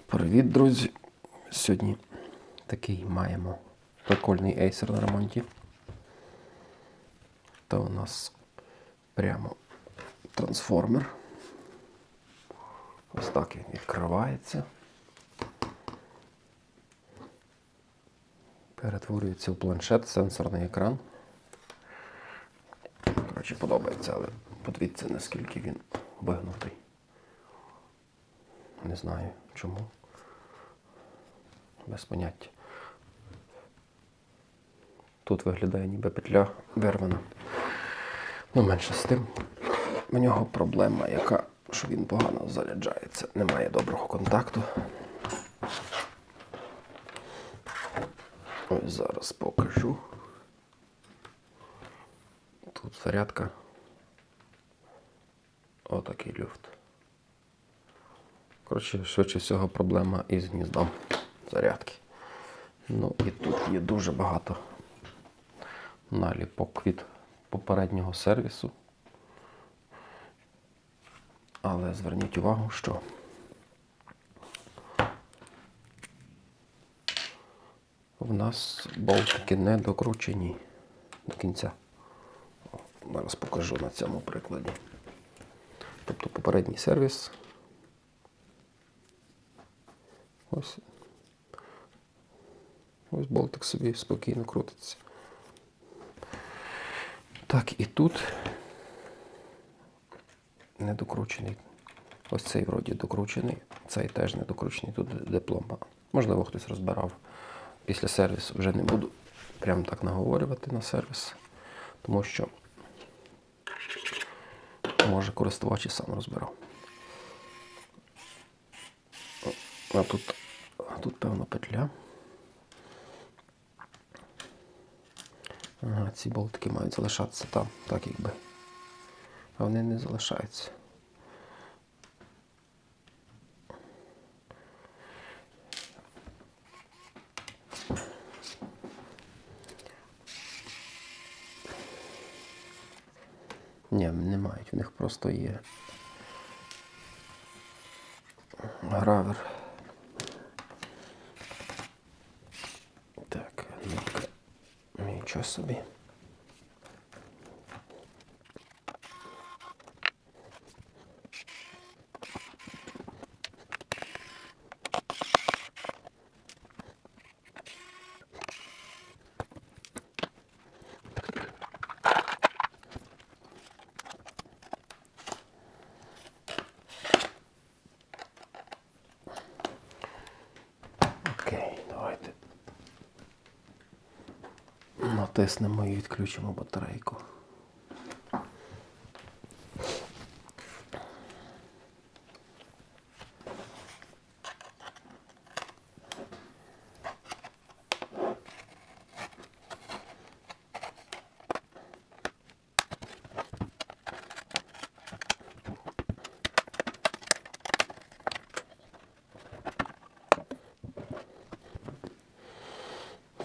Привіт, друзі! Сьогодні такий маємо прикольний ейсер на ремонті. Та у нас прямо трансформер. Ось так він відкривається. Перетворюється в планшет, сенсорний екран. Коротше, подобається, але подивіться, наскільки він вигнутий. Не знаю чому. Без поняття. Тут виглядає ніби петля вирвана. Ну, менше з тим. У нього проблема, яка, що він погано заряджається. Немає доброго контакту. Ось зараз покажу. Тут зарядка. Отакий люфт. Коротше, швидше всього, проблема із гніздом зарядки. Ну і тут є дуже багато наліпок від попереднього сервісу. Але зверніть увагу, що в нас болтики не докручені до кінця. Зараз покажу на цьому прикладі. Тобто попередній сервіс. Ось. Ось болтик собі спокійно крутиться. Так, і тут не докручений. Ось цей вроді докручений, цей теж не докручений, тут диплома. Можливо, хтось розбирав після сервісу. Вже не буду прямо так наговорювати на сервіс, тому що може користувач і сам розбирав. А тут, тут певно петля. Ага, ці болтики мають залишатися там, так якби. А вони не залишаються. Ні, не мають, в них просто є гравер. Так, ну-ка, нічого собі. Окей, давайте. Натиснемо і відключимо батарейку.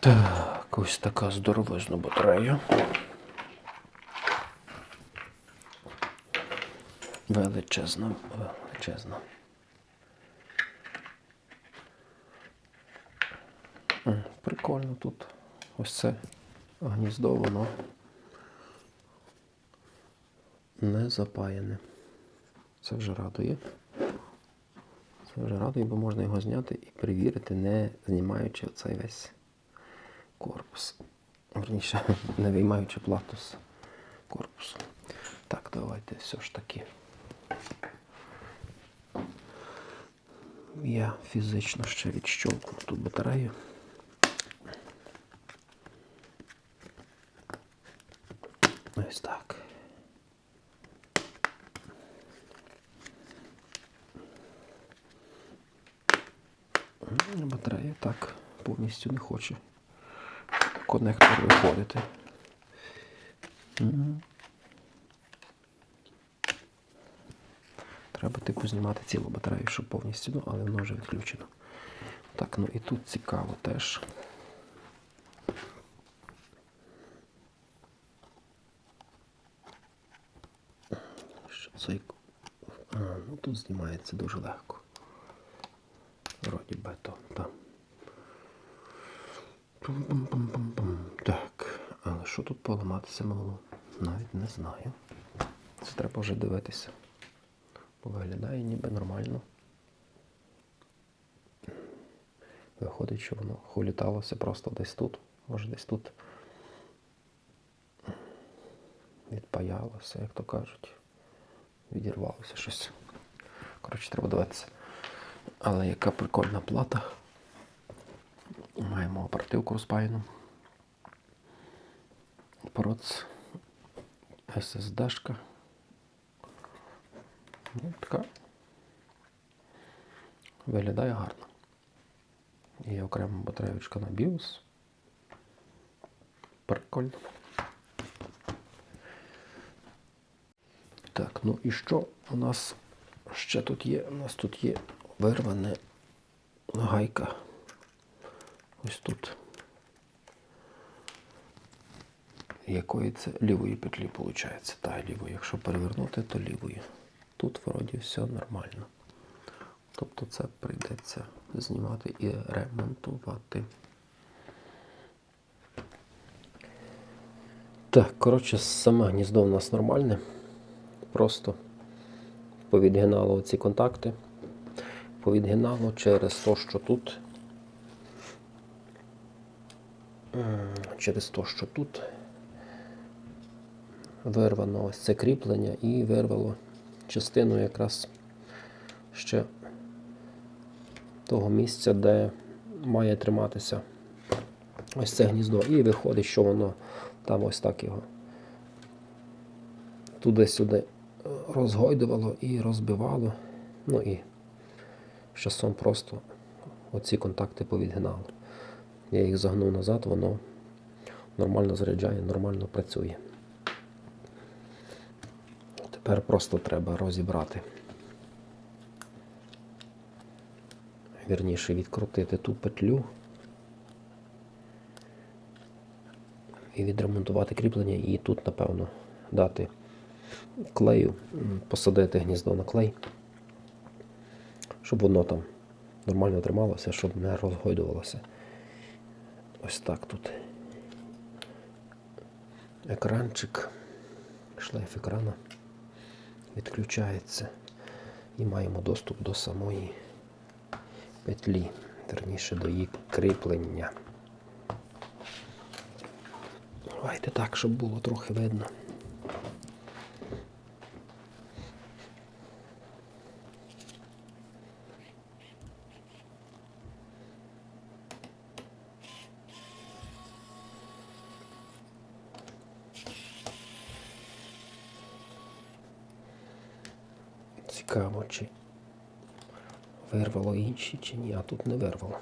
Так, ось така здоровезна батарея. Величезна, величезна. Прикольно тут. Ось це гніздо, воно не запаяне. Це вже радує. Це вже радує, бо можна його зняти і перевірити, не знімаючи оцей весь корпус. Верніше, не виймаючи плату з корпусу. Так, давайте все ж таки. Я фізично ще відщолкну ту батарею. Ось так. Батарея так повністю не хоче коннектор виходити. Треба типу знімати цілу батарею, щоб повністю, ну, але воно вже відключено. Так, ну і тут цікаво теж. Що цей... А, ну тут знімається дуже легко. Вроді би то там. Так, але що тут поламатися могло? Навіть не знаю. Це треба вже дивитися. Бо виглядає ніби нормально. Виходить, що воно хуліталося просто десь тут. Може десь тут відпаялося, як то кажуть. Відірвалося щось. Коротше, треба дивитися. Але яка прикольна плата. Маємо оперативку розпаяну. Проц. SSD-шка. Ну, така. Виглядає гарно. Є окрема батареєчка на BIOS. Прикольно. Так, ну і що у нас ще тут є? У нас тут є вирвана гайка. Ось тут. Якої це лівої петлі виходить? Та лівої. Якщо перевернути, то лівої. Тут вроді все нормально. Тобто це прийдеться знімати і ремонтувати. Так, коротше, саме гніздо у нас нормальне. Просто повідгинало ці контакти. Повідгинало через те, що тут. Через те, що тут вирвано ось це кріплення і вирвало частину якраз ще того місця, де має триматися ось це гніздо. І виходить, що воно там ось так його туди-сюди е, розгойдувало і розбивало. Ну і часом просто оці контакти повідгинало. Я їх загнув назад, воно нормально заряджає, нормально працює. Тепер просто треба розібрати. Вірніше відкрутити ту петлю і відремонтувати кріплення, і тут, напевно, дати клею, посадити гніздо на клей, щоб воно там нормально трималося, щоб не розгойдувалося. Ось так тут. Екранчик, шлейф екрана відключається і маємо доступ до самої петлі, верніше до її кріплення. Давайте так, щоб було трохи видно. Цікаво, чи вирвало інші, чи ні, а тут не вирвало.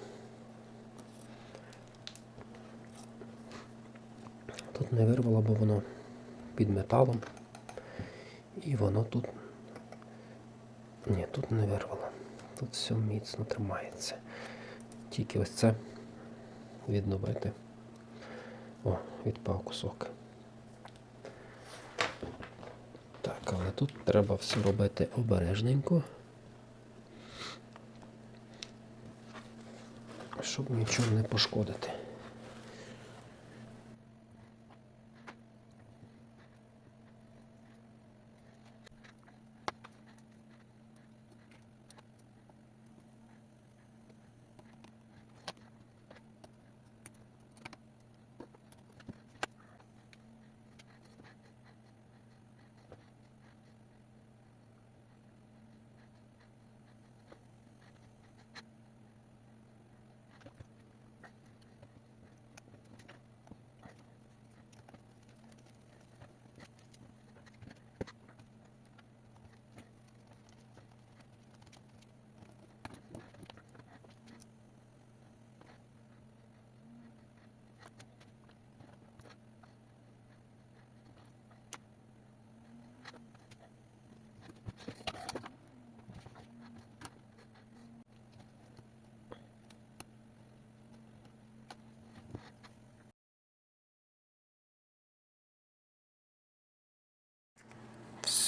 Тут не вирвало, бо воно під металом. І воно тут. Ні, тут не вирвало. Тут все міцно тримається. Тільки ось це відновити. О, відпав кусок. Так, але тут треба все робити обережненько. Щоб нічого не пошкодити.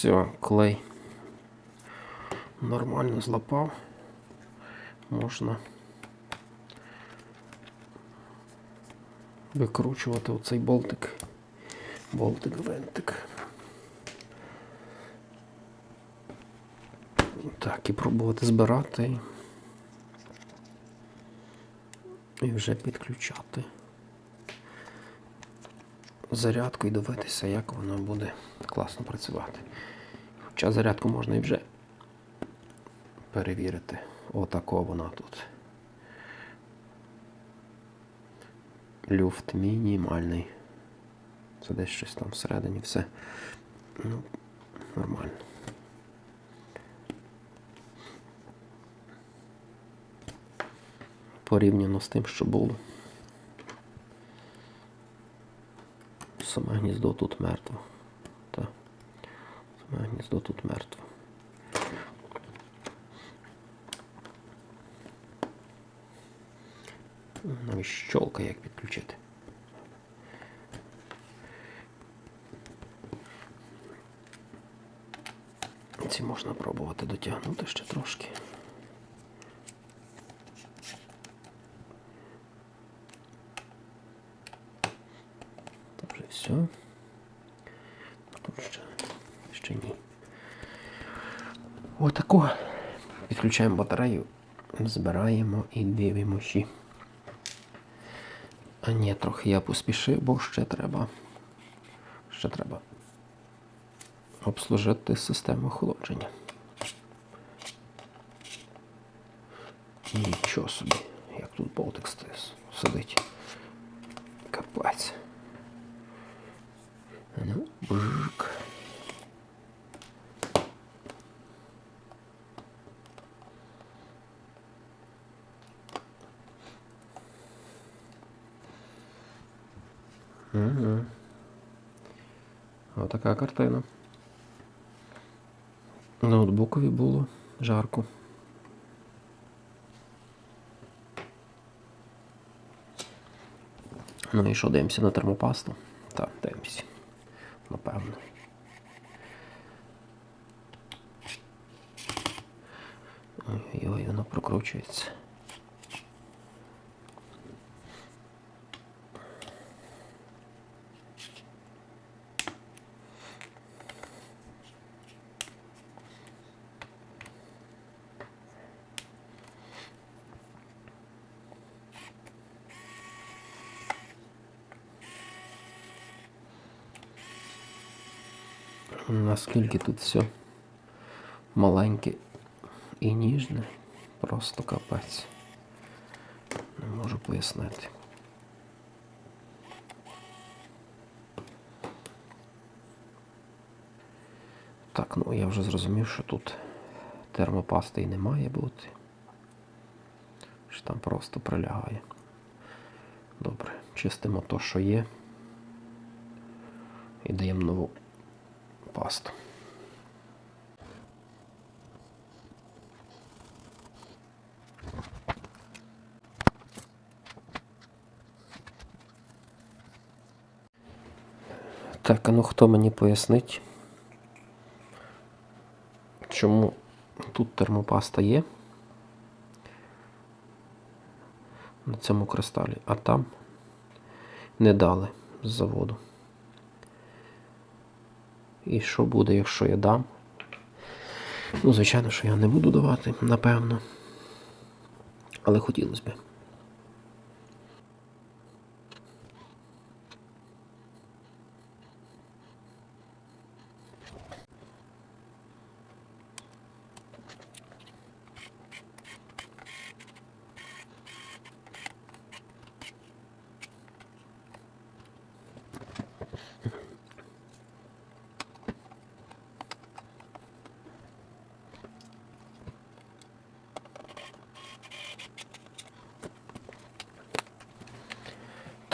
Все, клей нормально злапав. можна викручувати оцей болтик. Болтик, винтик. Так, і пробувати збирати. І вже підключати зарядку і дивитися, як воно буде класно працювати. Хоча зарядку можна і вже перевірити. Отако вона тут. Люфт мінімальний. Це десь щось там всередині все. Ну, нормально. Порівняно з тим, що було. Саме гніздо тут мертво. Так. Саме гніздо тут мертво. Навіть щолка як підключити. Ці можна пробувати дотягнути ще трошки. Тут вже все. Тут ще, ще ні. Отако. Підключаємо батарею, збираємо і дивимося. А ні, трохи я поспішив, бо ще треба. Ще треба обслужити систему охолодження. Нічого собі, як тут болтик сидить. Капець. Ну, бжик. Угу. Отака картина. Ноутбукові було жарко. Ну і що, дивимося на термопасту? Так, дивимося. Напевно. Ой-ой, воно прокручується. Наскільки тут все маленьке і ніжне, просто капець. Не можу пояснити. Так, ну я вже зрозумів, що тут термопасти і не має бути. Що там просто прилягає. Добре, чистимо то, що є. І даємо нову пасту. Так, а ну хто мені пояснить, чому тут термопаста є на цьому кристалі, а там не дали з заводу. І що буде, якщо я дам? Ну, звичайно, що я не буду давати, напевно. Але хотілося б.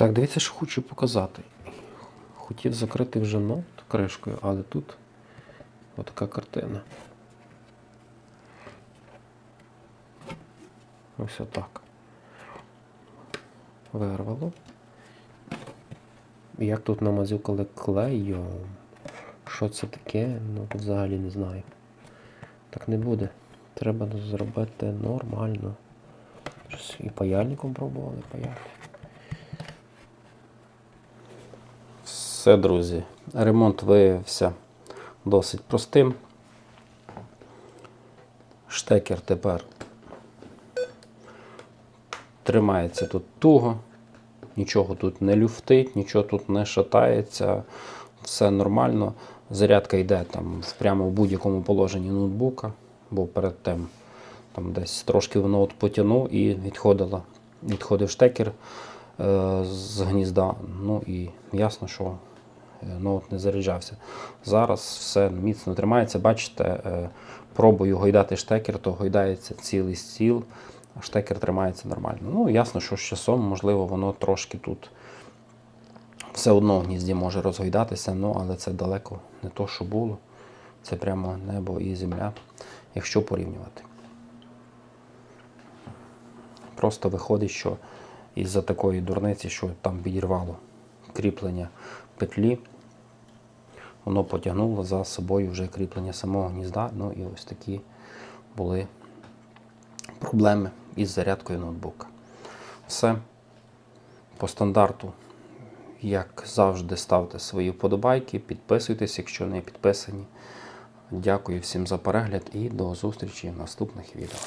Так, дивіться, що хочу показати. Хотів закрити вже ноут кришкою, але тут отака картина. Ось отак. Вирвало. Як тут намазюкали клеєм. Що це таке? Ну взагалі не знаю. Так не буде. Треба зробити нормально. і паяльником пробували паяти. Все, друзі. Ремонт виявився досить простим. Штекер тепер тримається тут туго, нічого тут не люфтить, нічого тут не шатається, все нормально. Зарядка йде там прямо в будь-якому положенні ноутбука, бо перед тим там десь трошки воно от потягнув і відходило, відходив штекер е, з гнізда. Ну і ясно, що ноут не заряджався. Зараз все міцно тримається. Бачите, е, пробую гойдати штекер, то гойдається цілий стіл, а штекер тримається нормально. Ну, ясно, що з часом, можливо, воно трошки тут все одно в гнізді може розгойдатися, ну, але це далеко не то, що було. Це прямо небо і земля, якщо порівнювати. Просто виходить, що із-за такої дурниці, що там підірвало кріплення петлі, воно потягнуло за собою вже кріплення самого гнізда. Ну і ось такі були проблеми із зарядкою ноутбука. Все по стандарту, як завжди, ставте свої вподобайки, підписуйтесь, якщо не підписані. Дякую всім за перегляд і до зустрічі в наступних відео.